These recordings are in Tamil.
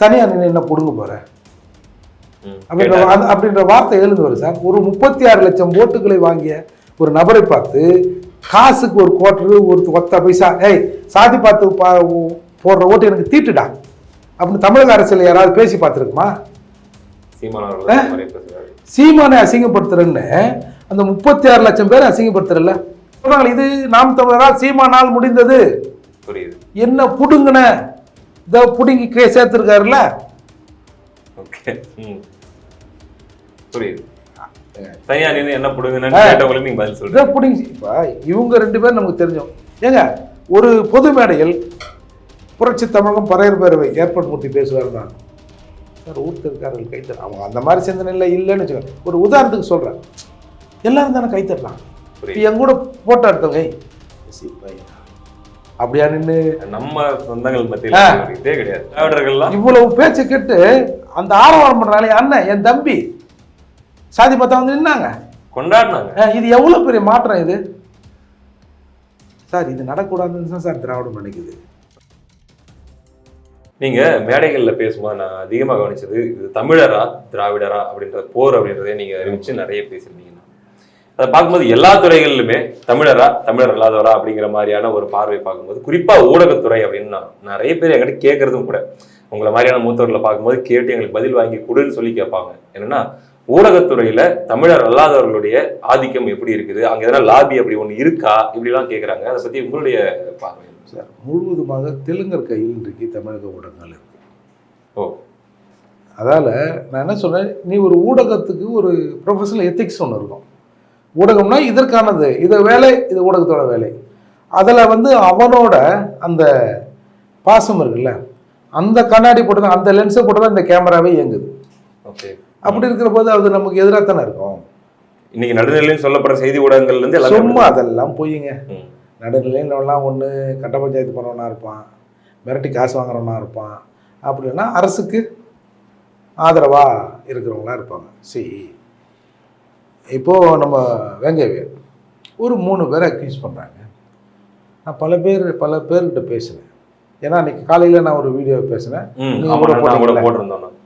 தனியாக நின்று என்ன பிடுங்க போற? ம். அப்படின்ற அப்படின்ற வார்த்தை எழுந்து வரும் சார். ஒரு முப்பத்தி ஆறு லட்சம் ஓட்டுகளை வாங்கிய ஒரு நபரை பார்த்து காசுக்கு ஒரு குவார்டரு ஒரு ஒத்த பைசா ஏய் சாதி பார்த்து பா போடுற ஓட்டு எனக்கு தீட்டுடா. அப்படின்னு தமிழக அரசியல் யாராவது பேசி பார்த்துருக்குமா? சீமான் அசிங்கப்படுத்துறேன்னு அந்த முப்பத்தி ஆறு லட்சம் பேர் அசிங்கப்படுத்துறல சொல்றாங்க இது நாம் தமிழரால் சீமானால் முடிந்தது. என்ன புடுங்கின? இதை புடுங்கி கே சேர்த்துருக்காருல்ல? ஓகே புரியுது. தனியா நின்று என்ன புடுங்கன்னு கேட்டவங்களுக்கு நீங்க பதில் பிடிங்கி இப்போ இவங்க ரெண்டு பேரும் நமக்கு தெரிஞ்சோம். ஏங்க ஒரு பொது மேடையில் புரட்சி தமிழகம் பறையர் பேரவை ஏற்படுத்தி பேசுவார் தான். சார் ஊர்த்திருக்கார்கள் கைத்தர் அவங்க அந்த மாதிரி சிந்தனையில் இல்லைன்னு வச்சுக்கோங்க ஒரு உதாரணத்துக்கு சொல்கிறேன் எல்லாரும் தானே கைத்தரலாம் இப்போ என் கூட போட்டோ எடுத்தவங்க அப்படியா நின்று நம்ம சொந்தங்கள் மத்தியில இதே கிடையாது. திராவிடர்கள்லாம் இவ்வளவு பேச்சு கேட்டு அந்த ஆரவாரம் பண்றாங்களே அண்ணன் என் தம்பி. சாதி பார்த்தா வந்து நின்னாங்க. கொண்டாடினாங்க. இது எவ்வளவு பெரிய மாற்றம் இது? சார் இது நடக்கூடாதுன்னு தான் சார் திராவிடம் நினைக்குது. நீங்க மேடைகள்ல பேசும்போது நான் அதிகமா கவனிச்சது இது தமிழரா திராவிடரா அப்படின்ற போர் அப்படின்றதே நீங்க அறிவிச்சு நிறைய பேசியிருந்தீங்க. அதை பார்க்கும்போது எல்லா துறைகளிலுமே தமிழரா தமிழர் அல்லாதவரா அப்படிங்கிற மாதிரியான ஒரு பார்வை பார்க்கும்போது குறிப்பா ஊடகத்துறை அப்படின்னு நான் நிறைய பேர் என்கிட்ட கேட்கறதும் கூட உங்களை மாதிரியான மூத்தவர்களை பார்க்கும்போது கேட்டு எங்களுக்கு பதில் வாங்கி கொடுன்னு சொல்லி கேட்பாங்க. என்னன்னா ஊடகத்துறையில தமிழர் அல்லாதவர்களுடைய ஆதிக்கம் எப்படி இருக்குது? அங்க எதனா லாபி அப்படி ஒண்ணு இருக்கா? இப்படிலாம் கேட்கறாங்க. அதை பத்தி உங்களுடைய பார்வை? சார் முழுவதுமாக தெலுங்கர் கையில் இன்றைக்கு தமிழக ஊடகங்கள் இருக்கு. ஓ. அதால நான் என்ன சொன்னேன் நீ ஒரு ஊடகத்துக்கு ஒரு ப்ரொஃபஷனல் எத்திக்ஸ் ஒன்று இருக்கும். ஊடகம்னா இதற்கானது. இது வேலை இது ஊடகத்தோட வேலை. அதில் வந்து அவனோட அந்த பாசம் இருக்குல்ல அந்த கண்ணாடி போட்டு தான் அந்த லென்ஸை போட்டு தான் இந்த கேமராவே இயங்குது. ஓகே. அப்படி இருக்கிற போது அது நமக்கு எதிராக தானே இருக்கும். இன்னைக்கு நடுநிலைன்னு சொல்லப்படுற செய்தி ஊடகங்கள்ல இருந்து சும்மா அதெல்லாம் பொய்யுங்க ம். நடுநிலையிலலாம் ஒன்று கட்ட பஞ்சாயத்து பண்ணுறவனா இருப்பான் மிரட்டி காசு வாங்குறவனா இருப்பான். அப்படின்னா அரசுக்கு ஆதரவாக இருக்கிறவங்களா இருப்பாங்க. சரி. இப்போது நம்ம வெங்கைவேல் ஒரு மூணு பேரை அக்யூஸ் பண்ணுறாங்க நான் பல பேர் பல பேர்கிட்ட பேசினேன். ஏன்னா அன்றைக்கி காலையில் நான் ஒரு வீடியோ பேசினேன். ம், நீங்க ஆமா, கூட நான் கூட போட்டீங்கல்ல? போட்டிருந்தோம் நான்.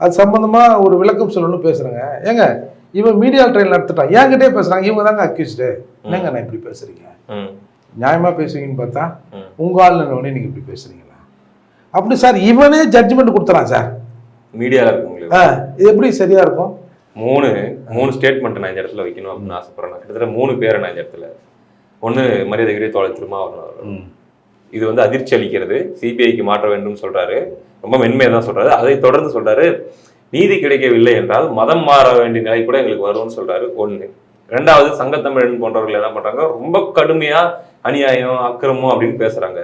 அது சம்மந்தமாக ஒரு விளக்கம் சொல்லணும்னு பேசுகிறேங்க ஏங்க இவன் மீடியா ட்ரெயின் நடத்திட்டான் என்கிட்டே பேசுகிறாங்க இவங்க தாங்க அக்யூஸ்டு என்னங்க நான் இப்படி பேசுகிறீங்க நியாயமாக பேசுவீங்கன்னு பார்த்தா ம். உங்க ஆளுநர் நீங்கள் இப்படி பேசுறீங்களா? அப்படி சார் இவனே ஜட்ஜ்மெண்ட் கொடுத்துறான் சார். இருக்கவங்களுக்கு. ஆ இது எப்படி சரியா இருக்கும்? மூணு மூணு ஸ்டேட்மெண்ட் நான் இந்த இடத்துல வைக்கணும் அப்படின்னு ஆசைப்படுறேன். கிட்டத்தட்ட மூணு பேரை நான் இந்த இடத்துல. ஒண்ணு மரியாதைக்குரிய தோழர் திருமாவளவன். இது வந்து அதிர்ச்சி அளிக்கிறது. சிபிஐக்கு மாற்ற வேண்டும் சொல்றாரு. ரொம்ப மென்மையா தான் சொல்றாரு. அதை தொடர்ந்து சொல்றாரு. நீதி கிடைக்கவில்லை என்றால் மதம் மாற வேண்டிய நிலை கூட எங்களுக்கு வரும்னு சொல்றாரு. ஒண்ணு. ரெண்டாவது சங்கத்தமிழன் போன்றவர்கள் என்ன பண்றாங்க? ரொம்ப கடுமையா அநியாயம் அக்கிரமம் அப்படின்னு பேசுறாங்க.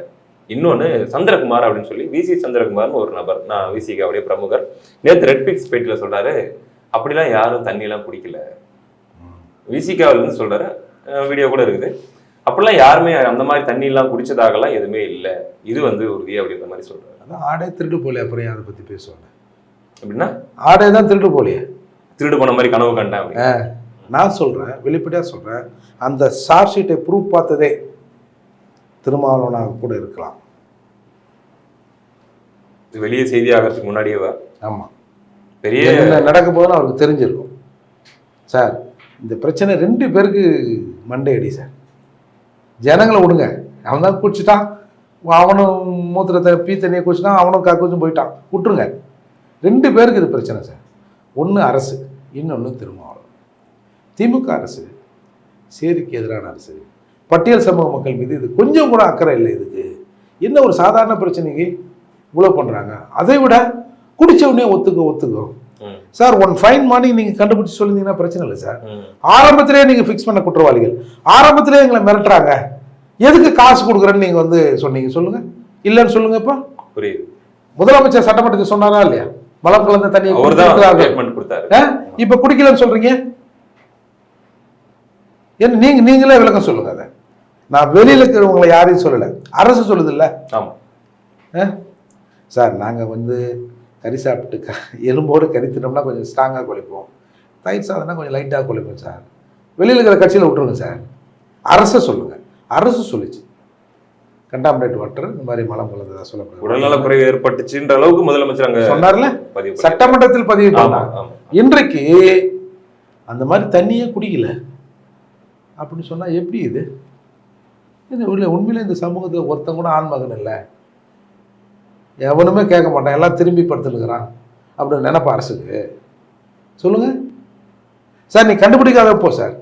இன்னொன்னு சந்திரகுமார் அப்படின்னு சொல்லி விசி சந்திரகுமார்னு ஒரு நபர். நான் விசிக்கு அப்படியே பிரமுகர். நேத்து ரெட் பிக்ஸ் பேட்டில சொல்றாரு. அப்படிலாம் யாரும் தண்ணியெல்லாம் குடிக்கல. விசிகாவில் இருந்து சொல்றாரு வீடியோ கூட இருக்குது. அப்படிலாம் யாருமே அந்த மாதிரி தண்ணி எல்லாம் குடிச்சதாகலாம் எதுவுமே இல்லை. இது வந்து உறுதி அப்படின்ற மாதிரி சொல்றாரு. அதான் ஆடே திருட்டு போலே அப்புறம் அதை பற்றி பேசுவாங்க? அப்படின்னா? ஆடே தான் திருட்டு போலையே. திருடு போன மாதிரி கனவு கண்டேன். நான் சொல்கிறேன் வெளிப்படையாக சொல்கிறேன் அந்த சார்ஜ் ஷீட்டை ப்ரூவ் பார்த்ததே திருமாவளவனாக கூட இருக்கலாம். இது வெளியே செய்தி ஆகிறதுக்கு முன்னாடியே வா. ஆமாம் பெரிய நடக்க போதுன்னு அவருக்கு தெரிஞ்சிருக்கும். சார் இந்த பிரச்சனை ரெண்டு பேருக்கு மண்டை அடி சார். ஜனங்களை விடுங்க. அவன் தான் குடிச்சிட்டான். அவனும் மூத்திரத்தை பீ தண்ணியை குடிச்சிட்டான். அவனும் கக்குச்சும் போயிட்டான். விட்டுருங்க. ரெண்டு பேருக்கு இது பிரச்சனை சார். ஒன்று அரசு இன்னொன்று திருமாவளவன். திமுக அரசு சேரிக்கு எதிரான அரசு. பட்டியல் சமூக மக்கள் மீது இது கொஞ்சம் கூட அக்கறை இல்லை இதுக்கு. என்ன ஒரு சாதாரண பிரச்சனைக்கு இவ்வளோ பண்ணுறாங்க அதை விட குடிச்ச உடனே ஒத்துக்கோ ஒத்துக்கோ. ம், சார் ஒன் ஃபைன் மார்னிங் நீங்கள் கண்டுபிடிச்சி சொல்லியிருந்தீங்கன்னா பிரச்சனை இல்லை சார். ஆரம்பத்திலே நீங்கள் ஃபிக்ஸ் பண்ண குற்றவாளிகள். ஆரம்பத்திலே எங்களை மிரட்டுறாங்க. எதுக்கு காசு கொடுக்குறேன்னு நீங்கள் வந்து சொன்னீங்க சொல்லுங்கள் இல்லைன்னு சொல்லுங்க இப்போ. புரியுது. முதலமைச்சர் சட்டமன்றத்தில் சொன்னாரா இல்லையா? மலம் கலந்த ஆ? இப்ப குடிக்கலன்னு சொல்றீங்க? என்ன நீங்க நீங்களே விளக்கம் சொல்லுங்க அதை. நான் வெளியில இருக்கிறவங்களை யாரையும் சொல்லல. அரசு சொல்லுது இல்ல. ஆமா. சார் நாங்க வந்து கறி சாப்பிட்டு க எலும்போடு கறி தின்னோம்னா கொஞ்சம் ஸ்ட்ராங்காக குளிப்போம் தயிர் சாதம்னா கொஞ்சம் லைட்டாக குளிப்போம் சார் வெளியில் இருக்கிற கட்சியில் விட்டுருங்க சார் அரசை சொல்லுங்க. அரசு சொல்லுச்சு. கண்டாமினேட் வாட்டர் இந்த மாதிரி மலம் கலந்ததா சொல்லப்படுது. உடல்நல குறைவு ஏற்பட்டுச்சுன்ற அளவுக்கு முதலமைச்சர் அங்க சொன்னார்ல? சட்டமன்றத்தில் பதிவு. இன்றைக்கு அந்த மாதிரி தண்ணியே குடிக்கல. அப்படின்னு சொன்னா எப்படி இது? உள்ள உண்மையிலே இந்த சமூகத்தில் ஒருத்தன் கூட ஆண்மகன் இல்லை. எவனுமே கேட்க மாட்டான். எல்லாம் திரும்பி படுத்துனுக்குறான் அப்படின்னு நினைப்பா அரசுக்கு. சொல்லுங்க. சார் நீ கண்டுபிடிக்காத போ சார்.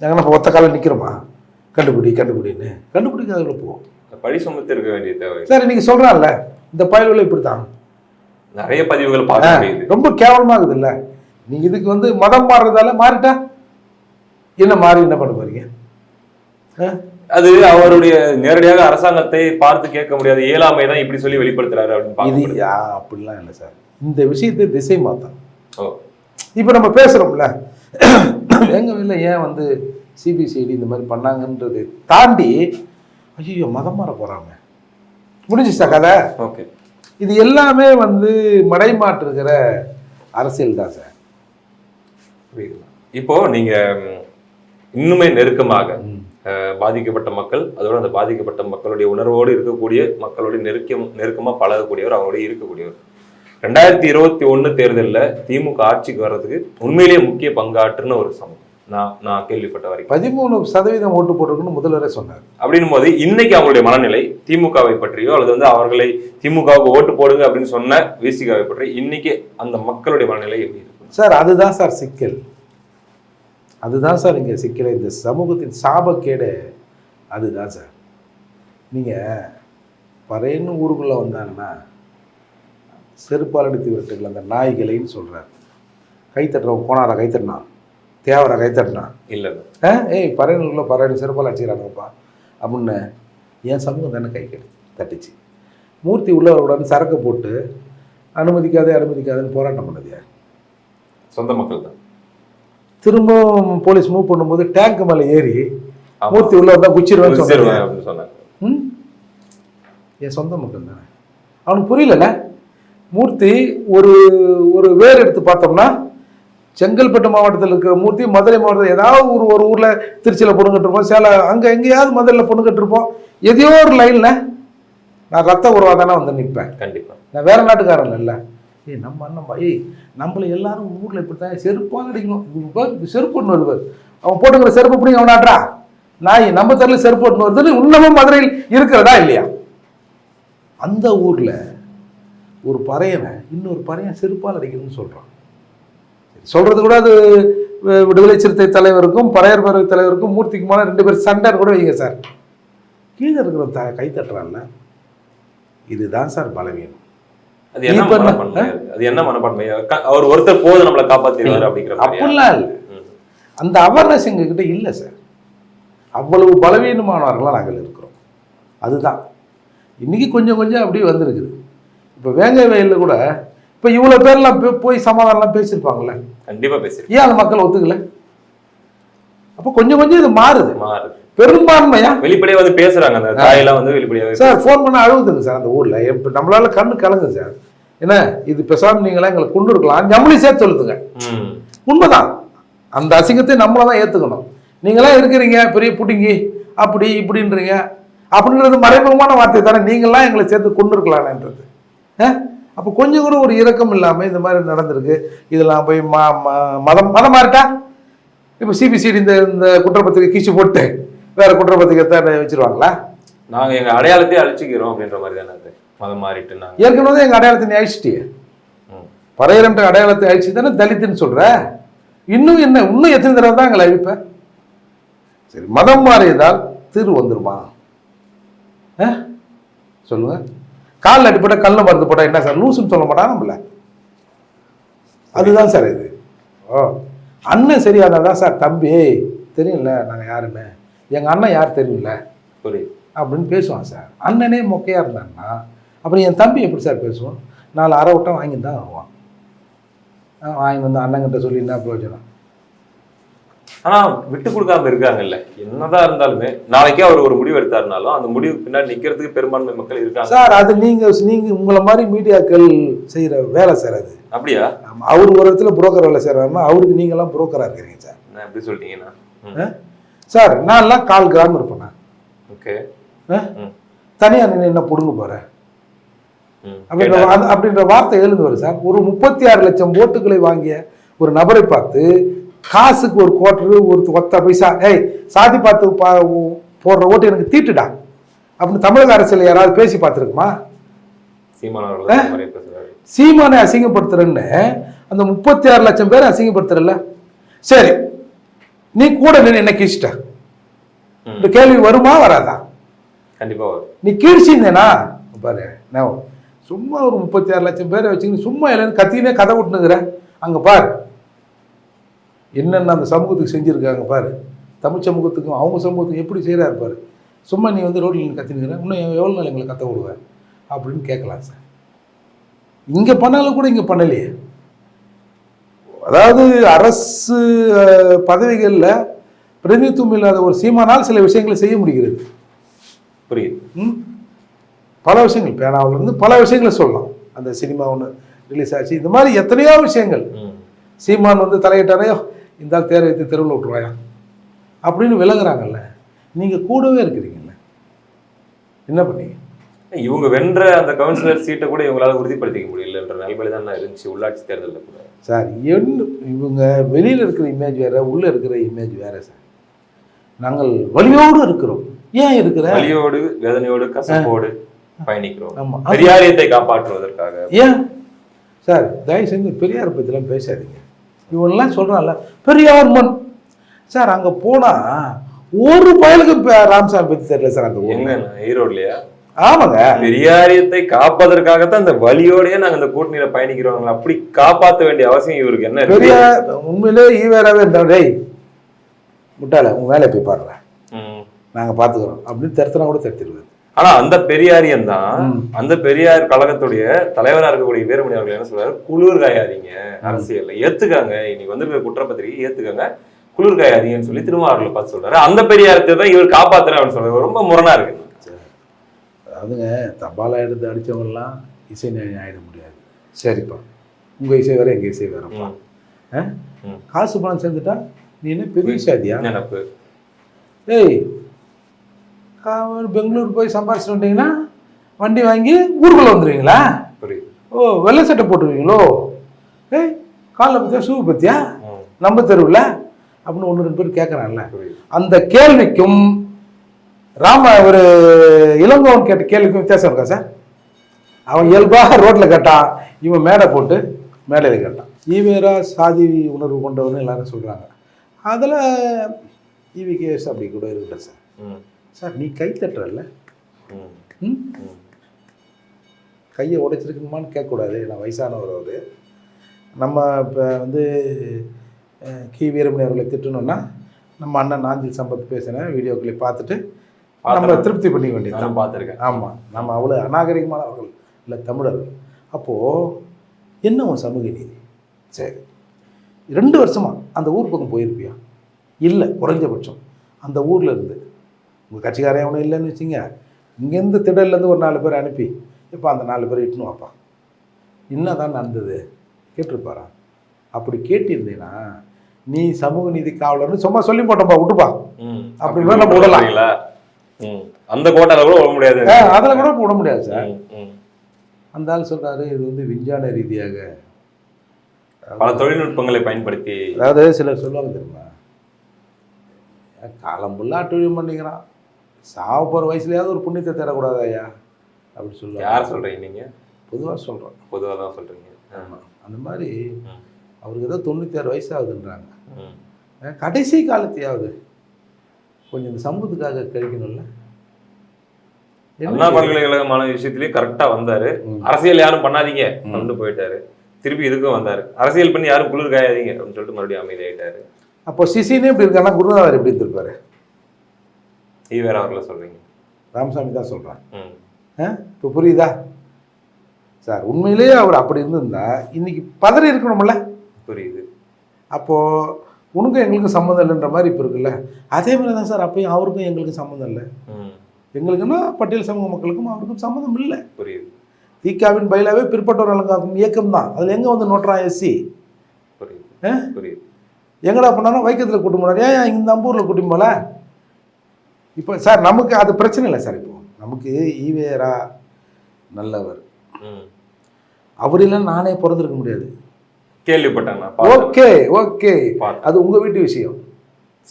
நாங்கள் நம்ம ஒத்த காலம் நிற்கிறோமா கண்டுபிடி கண்டுபிடின்னு. கண்டுபிடிக்காத போ. பழி சுமத்தி இருக்க வேண்டிய தேவை. சார் இன்னைக்கு சொல்கிறான்ல இந்த பயல்கள் இப்படி தான் நிறைய பதிவுகள் பார்க்க ரொம்ப கேவலமா இருக்குது இல்ல நீங்க இதுக்கு வந்து மதம் மாறுறதால மாறிட்டா? என்ன மாறி என்ன பண்ண போறீங்க? ஆ? அது அவருடைய நேரடியாக அரசாங்கத்தை பார்த்து கேட்க முடியாத இயலாமை தான் இப்படி சொல்லி வெளிப்படுத்துறாரு அப்படின்னு இது அப்படிலாம் இல்லை சார். இந்த விஷயத்தை திசை மாத்தம் ஓ. இப்போ நம்ம பேசுறோம்ல. எங்க வீட்டில் ஏன் வந்து சிபிசிஐடி இந்த மாதிரி பண்ணாங்கன்றது தாண்டி ஐயோ மதம் மாற போறாங்க. முடிஞ்சு சார் கதை? ஓகே. இது எல்லாமே வந்து மடைமாற்றுகிற அரசியல் தான் சார். புரியுது இப்போ நீங்க ம், இன்னுமே நெருக்கமாக பாதிக்கப்பட்ட மக்கள் அதோட அந்த பாதிக்கப்பட்ட மக்களுடைய உணர்வோடு இருக்கக்கூடிய மக்களுடைய நெருக்கம் நெருக்கமா பழகக்கூடியவர் அவங்களோட இருக்கக்கூடியவர். ரெண்டாயிரத்தி இருபத்தி ஒண்ணு தேர்தல்ல திமுக ஆட்சிக்கு வர்றதுக்கு உண்மையிலேயே முக்கிய பங்காற்றுன்னு ஒரு சமூகம். நான் நான் கேள்விப்பட்ட வரைக்கும். பதிமூணு சதவீதம் ஓட்டு போட்டிருக்குன்னு முதல்வரே சொன்னார். அப்படின்னும் போது இன்னைக்கு அவங்களுடைய மனநிலை திமுகவை பற்றியோ அல்லது வந்து அவர்களை திமுகவுக்கு ஓட்டு போடுங்க அப்படின்னு சொன்ன விசிகாவை பற்றி இன்னைக்கு அந்த மக்களுடைய மனநிலை எப்படி இருக்கு? சார் அதுதான் சார் சிக்கல். அதுதான் சார் இங்கே சிக்கல் இந்த சமூகத்தின் சாபக்கேடு. அதுதான் சார். நீங்கள் பறையன்னு ஊருக்குள்ளே வந்தாங்கன்னா செருப்பால் அடித்து விரட்டுகள் அந்த நாய்களைன்னு சொல்கிறார் கைத்தட்டுறவன் போனாரா கைத்தட்டினான் தேவரா கைத்தட்டினான் இல்ல. ஆ? ஏய் பறையனுக்குள்ளே பறையனு செருப்பால் அடிச்சுக்கிறானுங்கப்பா. அப்படின்னு என் சமூகம் தானே கை கட்டி தட்டுச்சு. மூர்த்தி உள்ள வரக்கூடாதுன்னு சரக்கு போட்டு அனுமதிக்காதே அனுமதிக்காதுன்னு போராட்டம் பண்ணது யார்? சொந்த மக்கள் தான். திரும்பவும் போலீஸ் மூவ் பண்ணும்போது டேங்க் மேலே ஏறி. மூர்த்தி உள்ள வந்தா குச்சிருவேன்னு சொன்னாங்க? என் சொந்த மக்கள் தானே. அவனுக்கு புரியலல்ல? மூர்த்தி ஒரு ஒரு வேர் எடுத்து பார்த்தோம்னா செங்கல்பட்டு மாவட்டத்தில் இருக்கிற மூர்த்தி மதுரை மாவட்டத்தில் ஏதாவது ஒரு ஒரு ஊரில் திருச்சியில் பொண்ணுக்கிட்டு இருப்போம் சேலம் அங்கே எங்கேயாவது மதுரையில் பொண்ணுக்கிட்டு இருப்போம் எதையோ ஒரு லைனில் நான் ரத்த உருவா தானே வந்து நிற்பேன் கண்டிப்பா. நான் வேற நாட்டுக்காரன் இல்லை. ஏய் நம்ம அண்ணன் ஏய் நம்மளை எல்லாரும் ஊரில் இப்படி தான் செருப்பால் அடிக்கணும். செருப்பு ஒன்று வருது அவன் போட்டுக்கிற செருப்பு பிடிங்க அவனாட்றா நாய் நம்ம தெருல செருப்பு ஒன்று வருதுன்னு இன்னமும் மதுரையில் இருக்கிறதா இல்லையா? அந்த ஊரில் ஒரு பறையனை இன்னொரு பறையன் செருப்பால் அடிக்கணும்னு சொல்கிறான் சொல்கிறது கூட அது விடுதலை சிறுத்தை தலைவருக்கும் பறையர் பறவை தலைவருக்கும் மூர்த்திக்குமான ரெண்டு பேர் சண்டைன்னு கூட வைங்க சார். கீழே இருக்கிற த கை தட்டுறான்ல. இதுதான் சார் பலவீனம். அது என்ன? மனப்பான்மை? அது? அது என்ன மனப்பான்மை? அவர் ஒருத்தர் போது நம்மளை காப்பாத்திடுவாரு அப்படிங்கிற? அப்படிலாம் இல்லை. அந்த அவேர்னஸ் எங்ககிட்ட இல்லை சார் அவ்வளவு பலவீனமானவர்களாக நாங்கள் இருக்கிறோம். அதுதான். இன்னைக்கு கொஞ்சம் கொஞ்சம் அப்படியே வந்திருக்குது. இப்போ வேங்கை வயலில் கூட இப்போ இவ்வளோ பேர்லாம் போய் சமாதானம்லாம் பேசியிருப்பாங்கல்ல? கண்டிப்பா பேசிருக்கேன் ஏன் அந்த மக்கள் ஒத்துக்கல? அப்போ கொஞ்சம் கொஞ்சம் இது மாறுது. மாறுது. பெரும்பான்மையா? வெளிப்படையா வந்து பேசுறாங்க அந்த தாயெல்லாம் வந்து வெளிப்படையாவே சார் ஃபோன் பண்ண அழுகுதுங்க சார் அந்த ஊரில். நம்மளால கண்ணு கலங்குது சார். என்ன இது பேசாமல் நீங்களாம் எங்களை கொண்டு இருக்கலாம். நம்மளையும் சேர்த்து சொல்லுதுங்க. ம். உண்மைதான். அந்த அசிங்கத்தை நம்மள தான் ஏற்றுக்கணும் நீங்களாம் இருக்கிறீங்க பெரிய புடிங்கி அப்படி இப்படின்றீங்க. அப்படின்றது மறைமுகமான வார்த்தை தானே. நீங்களாம் எங்களை சேர்த்து கொண்டு இருக்கலாம்ன்றது. அப்போ கொஞ்சம் கூட ஒரு இரக்கம் இல்லாமல் இந்த மாதிரி நடந்திருக்கு. இதெல்லாம் போய் ம- மதம் மதம் மாறிட்டா? இப்போ சிபிசிடி இந்த இந்த குற்றப்பத்திரிகை கீச்சு போட்டு வேற குற்றப்பத்திரிகை வச்சிருவாங்களா? நாங்க எங்க அடையாளத்தையே அழிச்சுக்கிறோம் அப்படின்ற மாதிரி தானே அது. மதம் மாறிட்டு நாங்க. ஏற்கனவே எங்கள் அடையாளத்தை நீ அழிச்சிட்டியே. பறையரன்ற அடையாளத்தை அழிச்சு தானே தலித்துன்னு சொல்ற? இன்னும் என்ன இன்னும் எத்தனை தடவை தான் எங்களை அழிப்ப? சரி மதம் மாறியதால் தீர்வு வந்துருமா? சொல்லுங்க. காலில் அடிப்பட்ட கல்ல மருந்து போட்டா என்ன சார் லூசுன்னு சொல்ல மாட்டான் நம்மள? அதுதான் சார் இது. ஓ அண்ணன் சரியானா தான் சார் தம்பி? ஏய், தெரியும்ல நாங்கள் யாருன்னு? எங்கள் அண்ணன் யார் தெரியும்ல புரியுது. அப்படின்னு பேசுவான் சார். அண்ணனே மொக்கையாக இருந்தான்னா அப்புறம் என் தம்பி எப்படி சார் பேசுவான்? நாலு அரை வட்டம் வாங்கி தான் வருவான். வாங்கி வந்து அண்ணங்கிட்ட சொல்லி என்ன பிரயோஜனம்? ஆனா விட்டு கொடுக்காம இருக்காங்கல்ல. என்னதான் இருந்தாலுமே நாளைக்கே அவர் ஒரு முடிவு எடுத்தாருனாலும் அந்த முடிவு பின்னாடி நிக்கிறதுக்கு பெரும்பான்மை மக்கள் இருக்காங்க. சார் அது நீங்கள் நீங்கள் உங்களை மாதிரி மீடியாக்கள் செய்கிற வேலை சார் அது. அப்படியா? அவர் ஒரு இடத்துல புரோக்கர் வேலை செய்கிறாருன்னா அவருக்கு நீங்களாம் புரோக்கராக இருக்கிறீங்க சார். என்ன எப்படி சொல்லிட்டீங்கன்னா சார் நான்லாம் கால் கிராம் இருப்பேன் ஓகே. தனியாக நின்று என்ன பிடுங்க போற? ம். அப்படின்ற அப்படின்ற வார்த்தை எழுந்து வரும் சார். ஒரு முப்பத்தி ஆறு லட்சம் ஓட்டுகளை வாங்கிய ஒரு நபரை பார்த்து காசுக்கு ஒரு கோட்டரு ஒரு ஒத்த பைசா ஏய் சாதி பார்த்து பா- போடுற ஓட்டு எனக்கு தீட்டுடா. அப்படின்னு தமிழக அரசியல் யாராவது பேசி பார்த்துருக்குமா? சீமானை அசிங்கப்படுத்துறேன்னு அந்த முப்பத்தி ஆறு லட்சம் பேர் அசிங்கப்படுத்துறல சரி நீ கூட நின்று என்ன கீழ்ச்சிட்ட. கேள்வி வருமா வராதா? கண்டிப்பா வரும். நீ கீழ்ச்சிந்தேனா பாரு நான் சும்மா ஒரு முப்பத்தி ஆறு லட்சம் பேரை வச்சுக்கிட்டு சும்மா எல்லாரும் கத்தினே கதை விட்டுனுக்குற அங்க பாரு. என்னென்ன அந்த சமூகத்துக்கு செஞ்சிருக்காங்க பாரு. தமிழ் சமூகத்துக்கும் அவங்க சமூகத்துக்கும் எப்படி செய்கிறாரு பாரு. சும்மா நீ வந்து ரோட்டில் நின்று கத்தினுக்கிற. இன்னும் எவ்வளோ நாள் எங்களை கத்த விடுவேன் அப்படின்னு கேட்கலாம் சார். இங்கே பண்ணாலும் கூட இங்கே பண்ணலையே. அதாவது அரசு பதவிகள்ல பிரதிநிதித்துவம் இல்லாத ஒரு சீமானால் சில விஷயங்களை செய்ய முடிகிறது. புரியுது. ம்? பல விஷயங்கள் பேனாவுல இருந்து பல விஷயங்களை சொல்லலாம். அந்த சினிமா ஒன்று ரிலீஸ் ஆச்சு. இந்த மாதிரி எத்தனையோ விஷயங்கள். சீமான் வந்து தலையிட்டாரையோ இந்த தேரை வைத்து தெருவில் விட்டுருவாயா? அப்படின்னு விலகுறாங்கல்ல. நீங்க கூடவே இருக்கிறீங்கல்ல. என்ன பண்ணீங்க? இவங்க வென்ற அந்த கவுன்சிலர் சீட்டை கூட இவங்களால உறுதிப்படுத்திக்க முடியலன்ற நிலைமையில தான் இருந்துச்சு உள்ளாட்சி தேர்தலில் கூட. சார் என்ன இவங்க வெளியில் இருக்கிற இமேஜ் வேற உள்ள இருக்கிற இமேஜ் வேற சார். நாங்கள் வலியோடு இருக்கிறோம். ஏன் இருக்கிற? வலியோடு வேதனையோடு கசப்போடு பயணிக்கிறோம். ஆமா. பெரியாரியத்தை காப்பாற்றுவதற்காக. ஏன்? சார் தயவு செஞ்சு பெரியார் பற்றிலாம் பேசாதீங்க. இவனெல்லாம் சொல்கிறான்ல பெரியார் மண். சார் அங்கே போனால் ஒரு பயலுக்கு ராமசாமி பற்றி தெரியல சார் அந்த ஈரோட்லயா? ஆமாங்க. பெரியாரியத்தை காப்பதற்காகத்தான் அந்த வலியோடயே நாங்க அந்த கூட்டணியில பயணிக்கிறோம் அப்படி காப்பாத்த வேண்டிய அவசியம் இவருக்கு என்ன பெரியார் உண்மையிலே ஈவேராவே இருந்தா டேய் முட்டாள உன் வேலையை போய் பாடுற ம். நாங்கள் பார்த்துக்குறோம் அப்படின்னு தருத்தனா கூட தருத்திடுவார். ஆனா அந்த பெரியாரியன் தான். அந்த பெரியார் கழகத்துடைய தலைவரா இருக்கக்கூடிய வீரமணி அவர்கள் என்ன சொல்றாரு? குளிர் காயாதீங்க அரசியல்ல. ஏத்துக்காங்க. இன்னைக்கு வந்திருக்க குற்றப்பத்திரிகை ஏத்துக்காங்க. குளிர் காயாதீங்கன்னு சொல்லி திருமாவர்களை பார்த்து சொல்றாரு. அந்த பெரியாரத்தை தான் இவர் காப்பாத்துறேன் அப்படின்னு சொல்றாரு. ரொம்ப முரணா இருக்கு. அதாவதுங்க தபாலா எடுத்து அடிச்சவங்கலாம் இசை ஆயிட முடியாது. சரிப்பா. உங்கள் இசை வேற எங்கள் இசை வேறப்பா. காசு பணம் சேர்ந்துட்டா நீ என்ன பெரிய சாதியா நினப்பு. ஏய் பெங்களூர் போய் சம்பாரிச்சுட்டு வந்தீங்கன்னா வண்டி வாங்கி ஊருக்குள்ள வந்துடுவீங்களா புரியுது. ஓ வெள்ளை சட்டை போட்டுருவீங்களோ? ஏய் காலில் பற்றியா ஷூ பற்றியா. நம்ம தெருவில்? அப்படின்னு ஒன்று ரெண்டு பேர் புரியுது. அந்த கேள்விக்கும் ராம ஒரு இளங்கோவன் கேட்ட கேள்விக்கும் வித்தியாசம் இருக்கா சார்? அவன் இயல்பாக ரோட்டில் கேட்டான் இவன் மேடை போட்டு மேடையில் கேட்டான். ஈவேரா சாதி உணர்வு கொண்டவன்னு எல்லாரும் சொல்கிறாங்க அதில் இவிகேஎஸ் அப்படி கூட இருக்கட்டும் சார். ம். சார் நீ கை தட்டுறல்ல? ம். ம்? ம். கையை உடைச்சிருக்கணுமான்னு கேட்கக்கூடாது. நான் வயசானவர் அவர். நம்ம இப்போ வந்து கி. வீரமணி அவர்களை திட்டணும்னா நம்ம அண்ணன் நாஞ்சில் சம்பத் பேசின வீடியோக்களை பார்த்துட்டு நம்ம. திருப்தி பண்ணிக்க வேண்டியது நானும் பார்த்திருக்கேன். ஆமாம் நம்ம அவ்வளோ அநாகரிகமானவர்கள் இல்லை தமிழர்கள். அப்போது என்ன உன் சமூக நீதி? சரி. ரெண்டு வருஷமா அந்த ஊர் பக்கம் போயிருப்பியா? இல்லை குறைஞ்சபட்சம். அந்த ஊரில் இருந்து. உங்கள் கட்சிக்காரன் எவனும் இல்லைன்னு வச்சுங்க இங்கேருந்து திடல்லேருந்து ஒரு நாலு பேர் அனுப்பி இப்போ அந்த நாலு பேர் இட்டுன்னு வாப்பா. என்னதான் நடந்தது? கேட்டிருப்பாரா? அப்படி கேட்டிருந்தீங்கன்னா நீ சமூக நீதி காவலர்னு சும்மா சொல்லி போட்டோம்ப்பா விட்டுப்பா. ம். அப்படி வேணா நம்ம விடலாம். அந்த கோட்டால கூட விட முடியாது. அதில் கூட விட முடியாது சார். அந்த ஆள் சொல்றாரு இது வந்து விஞ்ஞான ரீதியாக. பல தொழில்நுட்பங்களை பயன்படுத்தி. அதாவது சிலர் சொல்லுவாங்க தெரியுமா? காலம் ஃபுல்லாக அட்டுழியம் பண்ணிக்கிறான். சாவ போகிற வயசுலயாவது ஒரு புண்ணியத்தை தேடக்கூடாது ஐயா அப்படி சொல்லுவாங்க. யார் சொல்றீங்க நீங்க? பொதுவாக சொல்கிறோம் பொதுவா தான் சொல்றீங்க. ஆமாம் அந்த மாதிரி. அவருக்கு ஏதோ தொண்ணூற்றி ஆறு வயசு ஆகுதுன்றாங்க. கடைசி காலத்தையாவது கொஞ்சம் இந்த சமூகத்துக்காக கழிக்கணும்ல அண்ணா பல்கலைக்கழகமான விஷயத்திலயும் கரெக்டா வந்தாரு. அரசியல் யாரும் பண்ணாதீங்க அப்படின்னு போயிட்டாரு. திருப்பி இதுக்கும் வந்தாரு. அரசியல் பண்ணி யாரும் குளிர் காயாதீங்க அப்படின்னு சொல்லிட்டு மறுபடியும் அமைதியாயிட்டாரு. அப்போ சிசினே இப்படி இருக்கானா குருநாதர் எப்படி இருந்திருப்பாரு? ஈவேரா அவர்களை சொல்றீங்க. ராமசாமி தான் சொல்கிறான் ம். இப்போ புரியுதா? சார் உண்மையிலேயே அவர் அப்படி இருந்திருந்தா இன்னைக்கு பதறி இருக்கணும்ல? புரியுது. அப்போது உனக்கும் எங்களுக்கும் சம்மந்தம் இல்லைன்ற மாதிரி இப்போ இருக்குல்ல? அதே மாதிரி தான் சார் அப்பயும் அவருக்கும் எங்களுக்கும் சம்மந்தம் இல்லை. ம். எங்களுக்குன்னா பட்டியல் சமூக மக்களுக்கும் அவருக்கும் சம்மந்தம் இல்லை. புரியுது. திகாவின் பயிலாவே பிற்பட்டோர் நலங்காக்கும் இயக்கம் தான். அதில் எங்கே வந்து நோட்டுறான் எஸ்சி? புரியுது? புரியுது. எங்கடா பண்ணாலும் வைக்கத்தில் கூட்டம் போனார். ஏன் இந்த அம்பூரில் கூட்டம் போல? இப்போ சார் நமக்கு அது பிரச்சனை இல்லை சார் இப்போ. நமக்கு ஈவேரா நல்லவர். ம். அவர் இல்லைன்னு நானே பிறந்திருக்க முடியாது. கேள்விப்பட்டேன். Okay okay. அது உங்க வீட்டு விஷயம்.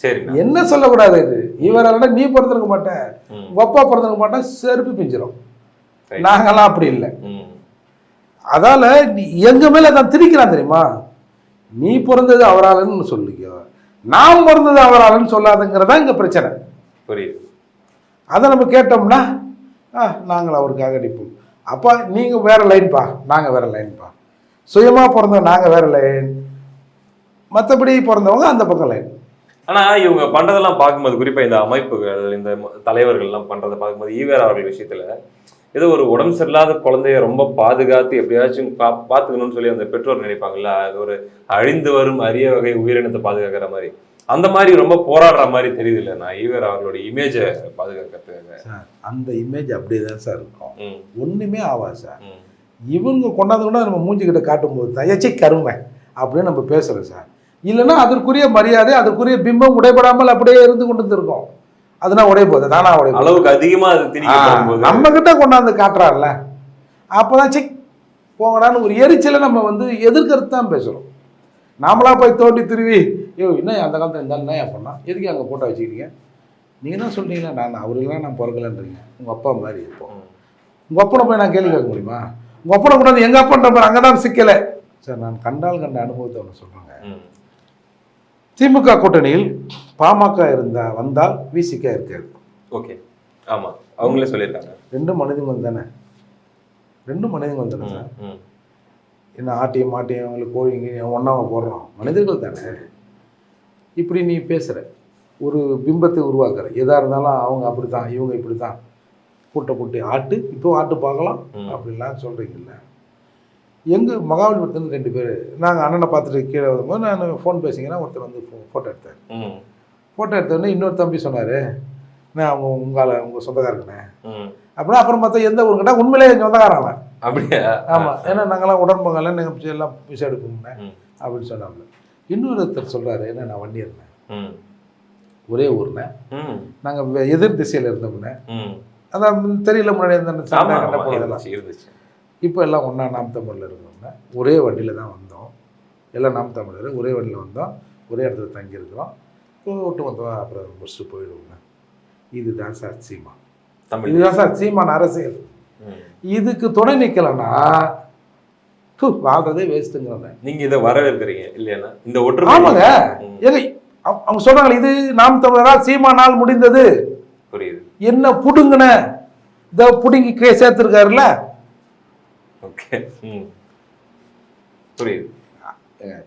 சரிண்ணா என்ன சொல்லக்கூடாது இது? ஈவேரா நீ பிறந்திருக்க மாட்டேன். அப்பா பிறந்திருக்க மாட்டேன். செருப்பு பிஞ்சிரும். நாங்கெல்லாம் அப்படி இல்லை. அதால எங்க மேல நான் திரிக்கிறான் தெரியுமா? நீ பிறந்தது அவராலன்னு சொல்லிக்கோ நான் பிறந்தது அவராலன்னு சொல்லாதுங்கிறதா இங்க பிரச்சனை. புரியுது. அதை நம்ம கேட்டோம்னா நாங்கள் அவருக்காக நிற்போம். அப்பா நீங்க வேற லைன்பா நாங்க வேற லைன்பா சுயமா பிறந்தவங்க நாங்க வேற லைன் மற்றபடி பிறந்தவங்க அந்த பக்கம் லைன் ஆனா இவங்க பண்றதெல்லாம் பார்க்கும்போது குறிப்பா இந்த அமைப்புகள் இந்த ம- தலைவர்கள் எல்லாம் பண்றதை பார்க்கும்போது ஈவேரா அவர்கள் விஷயத்துல ஏதோ ஒரு உடம்பு சரியில்லாத குழந்தைய ரொம்ப பாதுகாத்து எப்படியாச்சும் பா பார்த்துக்கணும்னு சொல்லி அந்த பெற்றோர் நினைப்பாங்கல்ல அது ஒரு அழிந்து வரும் அரிய வகை உயிரினத்தை பாதுகாக்கிற மாதிரி. அந்த மாதிரி ரொம்ப போராடுற மாதிரி தெரியுது இல்லை நான் ஈவேரா அவர்களோட இமேஜை பாதுகாக்கிறதுக்காக. அந்த இமேஜ் அப்படியே தான் சார் இருக்கும். ம், ஒண்ணுமே ஆகாது சார். ம், இவங்க கொண்டாந்து கூட நம்ம மூஞ்சிக்கிட்ட காட்டும்போது தான். எச்சை கருமை அப்படின்னு நம்ம பேசுகிறோம் சார். இல்லைன்னா அதற்குரிய மரியாதை அதற்குரிய பிம்பம் உடைபடாமல் அப்படியே இருந்து கொண்டு இருக்கும் அதுனா உடைய போகுது தானா உடைய. அளவுக்கு அதிகமா அது திணிக்கப்படும் போது நம்ம கிட்ட கொண்டாந்து காட்டுறாருல அப்போதான் செக் போங்கடான்னு ஒரு எரிச்சலை நம்ம வந்து எதிர்க்கிறது தான் பேசுகிறோம் நாமளா போய் தோண்டி திருவி ஐயோ இன்னும் அந்த காலத்தில் இருந்தாலும் என்ன ஏன் பண்ணா எதுக்கு அங்கே போட்டோ வச்சுக்கிறீங்க? நீங்கள் தான் சொல்றீங்களா நான் அவருக்கெல்லாம் நான் பிறக்கலன்றீங்க. உங்கள் அப்பா மாதிரி இப்போ ம், உங்கள் அப்பனை போய் நான் கேள்வி கேட்க முடியுமா? உங்கள் அப்பனை கொண்டாந்து எங்கள் அப்பன்ற மாதிரி அங்கே தான் சிக்கலை. சார் நான் கண்டால் கண்ட அனுபவத்தை ஒன்று சொல்கிறேங்க ம். திமுக கூட்டணியில் பாமக இருந்தா வந்தால் விசிக இருக்காது. ஓகே. ஆமா அவங்களே சொல்லியிருக்காங்க. ரெண்டும் மனிதங்கள் தானே? ரெண்டும் மனிதங்கள் தானே சார். என்ன ஆட்டியம் மாட்டியம் அவங்களுக்கு கோழிங்க ஒன்றாம போடுறோம். மனிதர்கள் தானே? இப்படி நீ பேசுகிற ஒரு பிம்பத்தை உருவாக்குற. எதாக இருந்தாலும் அவங்க அப்படி தான் இவங்க இப்படி தான் கூட்ட கூட்டி ஆட்டு இப்போ ஆட்டு பார்க்கலாம். அப்படின்லாம் சொல்கிறீங்கல்ல எங்கள் மகாபலிபுரத்துலேருந்து ரெண்டு பேர் நாங்கள் அண்ணனை பார்த்துட்டு கீழே வரும்போது நான் ஃபோன் பேசிங்கன்னா ஒருத்தர் வந்து ஃபோட்டோ எடுத்தார். ம், ஃபோட்டோ எடுத்தோடனே இன்னொரு தம்பி சொன்னார் நான் அவங்க உங்களை உங்கள் சொந்தக்காரங்கண்ணே ம். அப்படின்னா அப்புறம் பார்த்தா எந்த ஊர் கேட்டால் உண்மையிலேயே எங்கள் சொந்தக்காரன் அவன். அப்படியா? ஆமாம் ஏன்னா நாங்களாம் உடன்பங்கள்லாம் நீங்கள் எல்லாம் பிசை எடுப்போம்னே ம். அப்படின்னு சொன்னாங்க இன்னொருத்தர் சொல்கிறாரு என்ன நான் வண்டி இருந்தேன் ம், ஒரே ஊர்னே ம், நாங்கள் எதிர் திசையில் இருந்தோம்னே. ம். அதான் தெரியல முன்னாடி இருந்துச்சு, இருந்துச்சு. இப்போ எல்லாம் ஒன்றா நாம் தமிழில் இருந்தோம்னா ஒரே வண்டியில் தான் வந்தோம். எல்லாம் நாம் தமிழர். ஒரே வண்டியில் வந்தோம். ஒரே இடத்துல தங்கியிருக்கிறோம். விட்டு வந்தோம் அப்புறம் முடிச்சுட்டு போயிடுவோங்க. இதுதான் சார் சீமா. தமிழ். இதுதான் சார் சீமான் அரசியல். இதுக்கு துணை நிற்கலைன்னா வாழ்றதே வேஸ்ட்டுங்கிறேன் நீங்க இதை வரவேற்கிறீங்க இல்லையா இந்த ஒற்றுமை ஆமாங்க. அவ- அவங்க சொல்றாங்க இது நாம் தமிழரால் சீமானால் முடிந்தது. என்ன புடுங்கின? இதை புடுங்கி கே சேர்த்துருக்காருல்ல? ஓகே ம். புரியுது.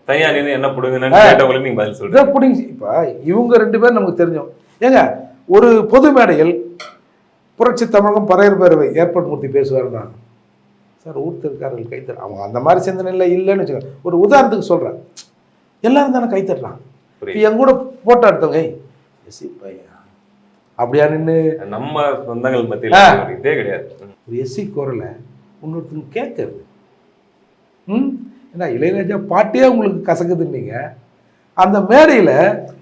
தனியா நின்று என்ன புடுங்கன்னு கேட்டவங்களுக்கு நீங்க பதில் இதை சொல்றீங்க புடுங்கி இப்போ இவங்க ரெண்டு பேரும் நமக்கு தெரிஞ்சோம். ஏங்க ஒரு பொது மேடையில் புரட்சி தமிழகம் பறையர் பேரவை ஏற்பாடு மூர்த்தி பேசுவாருன்னா சார் ஊர்த்திருக்காரர்கள் கைத்தற அவங்க அந்த மாதிரி சிந்தனையில் இல்லைன்னு வச்சுக்கோங்க. ஒரு உதாரணத்துக்கு சொல்கிறேன் எல்லாரும் தானே கைத்தட்டுறான் இப்போ என் கூட போட்டோ எடுத்தவங்க "ஏய், எஸ்சி பையன். அப்படியா நின்று நம்ம சொந்தங்கள் மத்தியில இதே கிடையாது. ஒரு எஸ்சி குரலை இன்னொருத்தங்க கேட்கறது ம்? ஏன்னா இளையராஜா பாட்டே உங்களுக்கு கசக்குதுன்னீங்க அந்த மேடையில்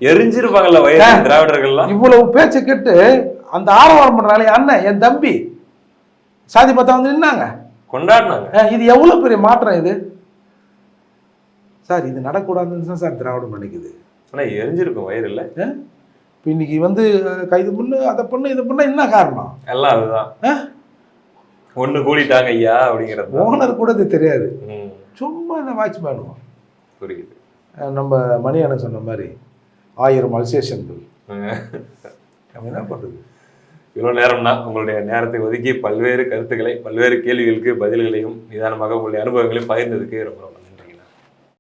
எரிஞ்சிருப்பாங்கல்ல வயது திராவிடர்கள்லாம்? இவ்வளவு பேச்சை கேட்டு அந்த ஆரவாரம் என் அண்ணன் என் தம்பி. சாதி பார்த்தா வந்து நின்னாங்க. கொண்டாடினாங்க. இது எவ்வளவு பெரிய மாற்றம் இது? சார் இது நடக்கூடாதுன்னு தான் சார் திராவிடம் நினைக்குது. ஆனா எரிஞ்சிருக்கும் வயிறு இல்ல இப்போ இன்னைக்கு வந்து கைது பண்ணு அதை பண்ணு இதை பண்ண என்ன காரணம் எல்லாம் அதுதான்? ஒண்ணு கூடிட்டாங்க ஐயா அப்படிங்கிறது தான். ஓனர் கூட இது தெரியாது சும்மா இந்த வாட்ச்மேனும் புரியுது நம்ம மணி அண்ணன் சொன்ன மாதிரி ஆயிரம் அல்சேஷன்கள். நம்ம என்ன பண்ணுறது இவ்வளவு நேரம்னா உங்களுடைய நேரத்தை ஒதுக்கி பல்வேறு கருத்துக்களை பல்வேறு கேள்விகளுக்கு பதில்களையும் நிதானமாக உங்களுடைய அனுபவங்களையும் பகிர்ந்ததுக்கு ரொம்ப.